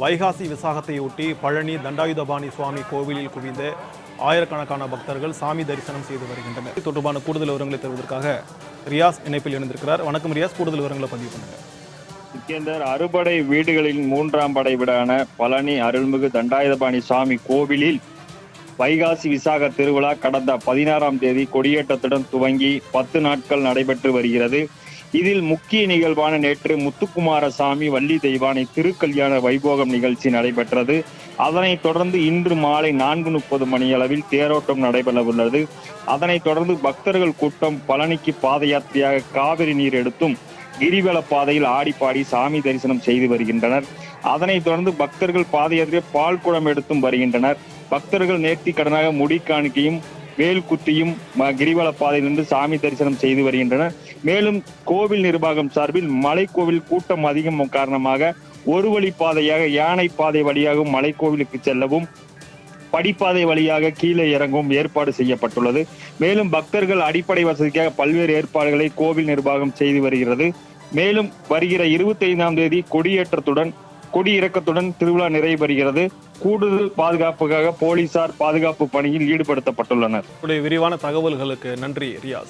வைகாசி விசாகத்தையொட்டி பழனி தண்டாயுதபாணி சுவாமி கோவிலில் குவிந்த ஆயிரக்கணக்கான பக்தர்கள் சாமி தரிசனம் செய்து வருகின்றனர். இது தொடர்பான கூடுதல் விவரங்களை தருவதற்காக ரியாஸ் இணைப்பில் இணைந்திருக்கிறார். வணக்கம் ரியாஸ். கூடுதல் விவரங்களை பதிவு பண்ணுங்கள் அறுபடை வீடுகளின் மூன்றாம் படை வீடான பழனி அருள்மிகு தண்டாயுதபாணி சுவாமி கோவிலில் வைகாசி விசாக திருவிழா கடந்த பதினாறாம் தேதி கொடியேற்றத்துடன் துவங்கி பத்து நாட்கள் நடைபெற்று வருகிறது. இதில் முக்கிய நிகழ்வான நேற்று முத்துக்குமாரசாமி வள்ளி தெய்வானை திருக்கல்யாண வைபோகம் நிகழ்ச்சி நடைபெற்றது. அதனைத் தொடர்ந்து இன்று மாலை நான்கு முப்பது மணியளவில் தேரோட்டம் நடைபெற உள்ளது. அதனைத் தொடர்ந்து பக்தர்கள் கூட்டம் பழனிக்கு பாத யாத்திரையாக காவிரி நீர் எடுத்தும் கிரிவல பாதையில் ஆடிப்பாடி சாமி தரிசனம் செய்து வருகின்றனர். அதனைத் தொடர்ந்து பக்தர்கள் பாத யாத்திரை பால் குடம் எடுத்தும் வருகின்றனர். பக்தர்கள் நேர்த்தி கடனாக முடி காணிக்கையும் வேல் குத்தியும் ம- கிரிவல பாதையிலிருந்து சாமி தரிசனம் செய்து வருகின்றனர் மேலும் கோவில் நிர்வாகம் சார்பில் மலைக்கோவில் கூட்டம் அதிகம் காரணமாக ஒரு வழி பாதையாக யானை பாதை வழியாகவும் மலைக்கோவிலுக்கு செல்லவும் படிப்பாதை வழியாக கீழே இறங்கவும் ஏற்பாடு செய்யப்பட்டுள்ளது. மேலும் பக்தர்கள் அடிப்படை வசதிக்காக பல்வேறு ஏற்பாடுகளை கோவில் நிர்வாகம் செய்து வருகிறது. மேலும் வருகிற இருபத்தி ஐந்தாம் தேதி கொடியேற்றத்துடன் கொடி இறக்கத்துடன் திருவிழா நிறைவு பெறுகிறது கூடுதல் பாதுகாப்புக்காக போலீசார் பாதுகாப்பு பணியில் ஈடுபடுத்தப்பட்டுள்ளனர். உடைய விரிவான தகவல்களுக்கு நன்றி ரியாஸ்.